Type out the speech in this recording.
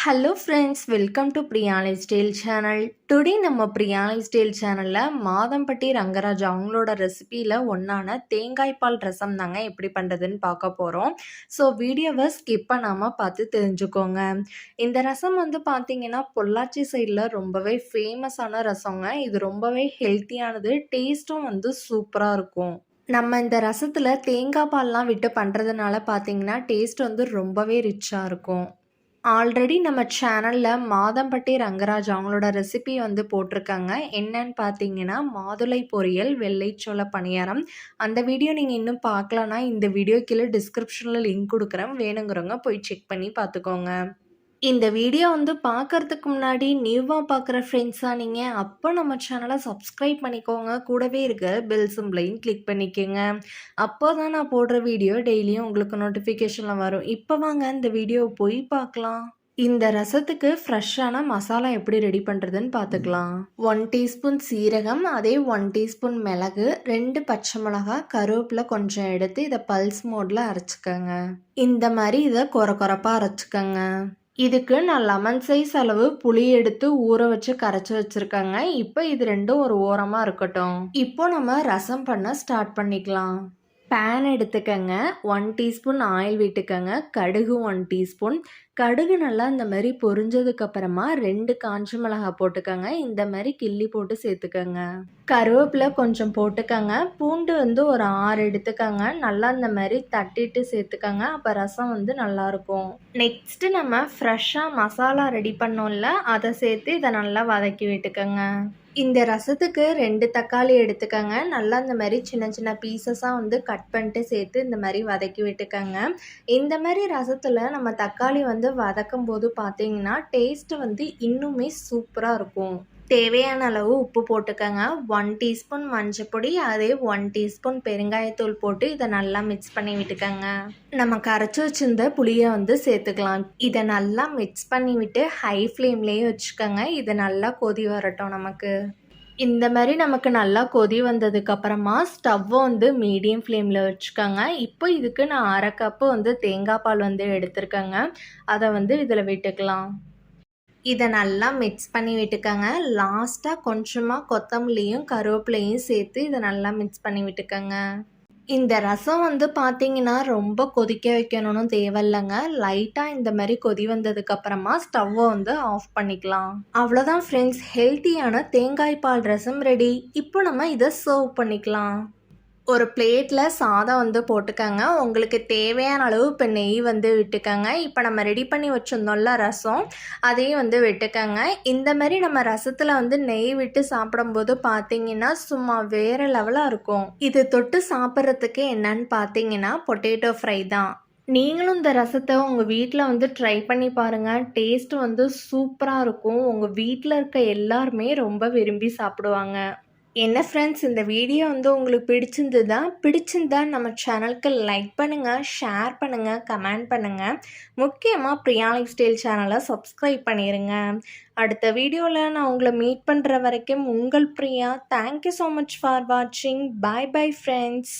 Hello friends welcome to biryani style channel today நம்ம biryani style சேனலில் மாதம்பட்டி ரங்கராஜ் அவங்களோட ரெசிபியில் ஒன்றான தேங்காய் பால் ரசம் தாங்க எப்படி பண்ணுறதுன்னு பார்க்க போகிறோம் ஸோ வீடியோவை ஸ்கிப் பண்ணாமல் பார்த்து தெரிஞ்சுக்கோங்க. இந்த ரசம் வந்து பார்த்திங்கன்னா பொள்ளாச்சி சைடில் ரொம்பவே ஃபேமஸான ரசங்க. இது ரொம்பவே ஹெல்த்தியானது டேஸ்ட்டும் வந்து சூப்பராக இருக்கும். நம்ம இந்த ரசத்தில் தேங்காய் பால்லாம் விட்டு பண்ணுறதுனால பார்த்தீங்கன்னா டேஸ்ட் வந்து ரொம்பவே ரிச்சாக இருக்கும். ஆல்ரெடி நம்ம சேனலில் மாதம்பட்டி ரங்கராஜ் அவங்களோட ரெசிபி வந்து போட்டிருக்காங்க. என்னன்னு பார்த்தீங்கன்னா மாதுளை பொரியல் வெள்ளைச்சோள பணியாரம். அந்த வீடியோ நீங்கள் இன்னும் பார்க்கலன்னா இந்த வீடியோ கீழே டிஸ்கிரிப்ஷனில் லிங்க் கொடுக்குறேன். வேணுங்கிறவங்க போய் செக் பண்ணி பார்த்துக்கோங்க இந்த வீடியோ வந்து பார்க்கறதுக்கு முன்னாடி நியூவாக பார்க்குற ஃப்ரெண்ட்ஸாக நீங்கள் அப்போ நம்ம சேனலை சப்ஸ்கிரைப் பண்ணிக்கோங்க. கூடவே இருக்க பெல் சிம்பிளையும் கிளிக் பண்ணிக்கோங்க. அப்போ தான் நான் போடுற வீடியோ டெய்லியும் உங்களுக்கு நோட்டிஃபிகேஷனில் வரும். இப்போ வாங்க இந்த வீடியோவை போய் பார்க்கலாம். இந்த ரசத்துக்கு ஃப்ரெஷ்ஷான மசாலா எப்படி ரெடி பண்ணுறதுன்னு பார்த்துக்கலாம் ஒன் டீஸ்பூன் சீரகம் அதே ஒன் டீஸ்பூன் மிளகு ரெண்டு பச்சை மிளகா கருவேப்பில கொஞ்சம் எடுத்து இதை பல்ஸ் மோடில் அரைச்சிக்கோங்க. இந்த மாதிரி இதை குறை குறைப்பாக அரைச்சிக்கோங்க. இதுக்கு நான் லெமன் சைஸ் அளவு புளி எடுத்து ஊற வச்சு கரைச்சி வச்சுருக்கேங்க. இப்போ இது ரெண்டும் ஒரு ஓரமாக இருக்கட்டும். இப்போ நம்ம ரசம் பண்ண ஸ்டார்ட் பண்ணிக்கலாம். பேன் எடுத்துக்கங்க. ஒன் டீஸ்பூன் ஆயில் விட்டுக்கங்க. கடுகு ஒன் டீஸ்பூன் கடுகு நல்லா இந்த மாதிரி பொரிஞ்சதுக்கப்புறமா ரெண்டு காஞ்ச மிளகா போட்டுக்கோங்க. இந்த மாதிரி கிள்ளி போட்டு சேர்த்துக்கோங்க. கருவேப்பிலை கொஞ்சம் போட்டுக்கோங்க. பூண்டு வந்து ஒரு ஆறு எடுத்துக்கோங்க. நல்லா இந்த மாதிரி தட்டிட்டு சேர்த்துக்கோங்க. அப்போ ரசம் வந்து நல்லாயிருக்கும் நெக்ஸ்ட்டு நம்ம ஃப்ரெஷ்ஷாக மசாலா ரெடி பண்ணோம்ல அதை சேர்த்து இதை நல்லா வதக்கி விட்டுக்கோங்க. இந்த ரசத்துக்கு ரெண்டு தக்காளி எடுத்துக்கோங்க. நல்லா இந்த மாதிரி சின்ன சின்ன பீசஸாக வந்து கட் பண்ணிட்டு சேர்த்து இந்த மாதிரி வதக்கி விட்டுக்கோங்க. இந்த மாதிரி ரசத்தில் நம்ம தக்காளி வந்து வதக்கும் போது பார்த்தீங்கன்னா டேஸ்ட்டு வந்து இன்னுமே சூப்பராக இருக்கும். தேவையான அளவு உப்பு போட்டுக்கோங்க. ஒன் டீஸ்பூன் மஞ்சப்பொடி அதே ஒன் டீஸ்பூன் பெருங்காயத்தூள் போட்டு இதை நல்லா மிக்ஸ் பண்ணி விட்டுக்கோங்க. நம்ம கரைச்சி வச்சிருந்த புளியை வந்து சேர்த்துக்கலாம். இதை நல்லா மிக்ஸ் பண்ணி விட்டு ஹை ஃப்ளேம்லேயே வச்சுக்கோங்க. இதை நல்லா கொதி வரட்டும் நமக்கு. இந்த மாதிரி நமக்கு நல்லா கொதி வந்ததுக்கப்புறமா ஸ்டவ்வை வந்து மீடியம் ஃப்ளேமில் வச்சுக்கோங்க. இப்போ இதுக்கு நான் அரை கப்பு வந்து தேங்காய் பால் வந்து எடுத்துருக்கேங்க. அதை வந்து இதில் விட்டுக்கலாம். இதை நல்லா மிக்ஸ் பண்ணி விட்டுக்கோங்க. லாஸ்ட்டாக கொஞ்சமாக கொத்தமல்லியும் கருவேப்பிலையும் சேர்த்து இதை நல்லா மிக்ஸ் பண்ணி விட்டுக்கோங்க. இந்த ரசம் வந்து பார்த்தீங்கன்னா ரொம்ப கொதிக்க வைக்கணும்னு தேவையில்லைங்க. லைட்டாக இந்த மாதிரி கொதி வந்ததுக்கப்புறமா ஸ்டவ்வை வந்து ஆஃப் பண்ணிக்கலாம். அவ்வளோதான் ஃப்ரெண்ட்ஸ் ஹெல்த்தியான தேங்காய் பால் ரசம் ரெடி இப்போ நம்ம இதை சர்வ் பண்ணிக்கலாம். ஒரு பிளேட்டில் சாதம் வந்து போட்டுக்கோங்க. உங்களுக்கு தேவையான அளவு இப்போ நெய் வந்து விட்டுக்கோங்க. இப்போ நம்ம ரெடி பண்ணி வச்சுருந்தோம்ல ரசம் அதையும் வந்து விட்டுக்கோங்க. இந்த மாதிரி நம்ம ரசத்தில் வந்து நெய் விட்டு சாப்பிடும்போது பார்த்தீங்கன்னா சும்மா வேறு லெவலாக இருக்கும். இது தொட்டு சாப்பிட்றதுக்கு என்னன்னு பார்த்தீங்கன்னா பொட்டேட்டோ ஃப்ரை தான். நீங்களும் இந்த ரசத்தை உங்கள் வீட்டில் வந்து ட்ரை பண்ணி பாருங்கள் டேஸ்ட் வந்து சூப்பராக இருக்கும். உங்கள் வீட்டில் இருக்க எல்லாருமே ரொம்ப விரும்பி சாப்பிடுவாங்க. என்ன ஃப்ரெண்ட்ஸ் இந்த வீடியோ வந்து உங்களுக்கு பிடிச்சிருந்ததா? பிடிச்சிருந்தா நம்ம சேனலுக்கு லைக் பண்ணுங்கள் ஷேர் பண்ணுங்கள் கமெண்ட் பண்ணுங்கள் முக்கியமாக பிரியா லைஃப் ஸ்டைல் சேனலை சப்ஸ்கிரைப் பண்ணிடுங்க அடுத்த வீடியோவில் நான் உங்களை மீட் பண்ணுற வரைக்கும் உங்கள் Priya. Thank you so much for வாட்சிங் பாய் பாய் ஃப்ரெண்ட்ஸ்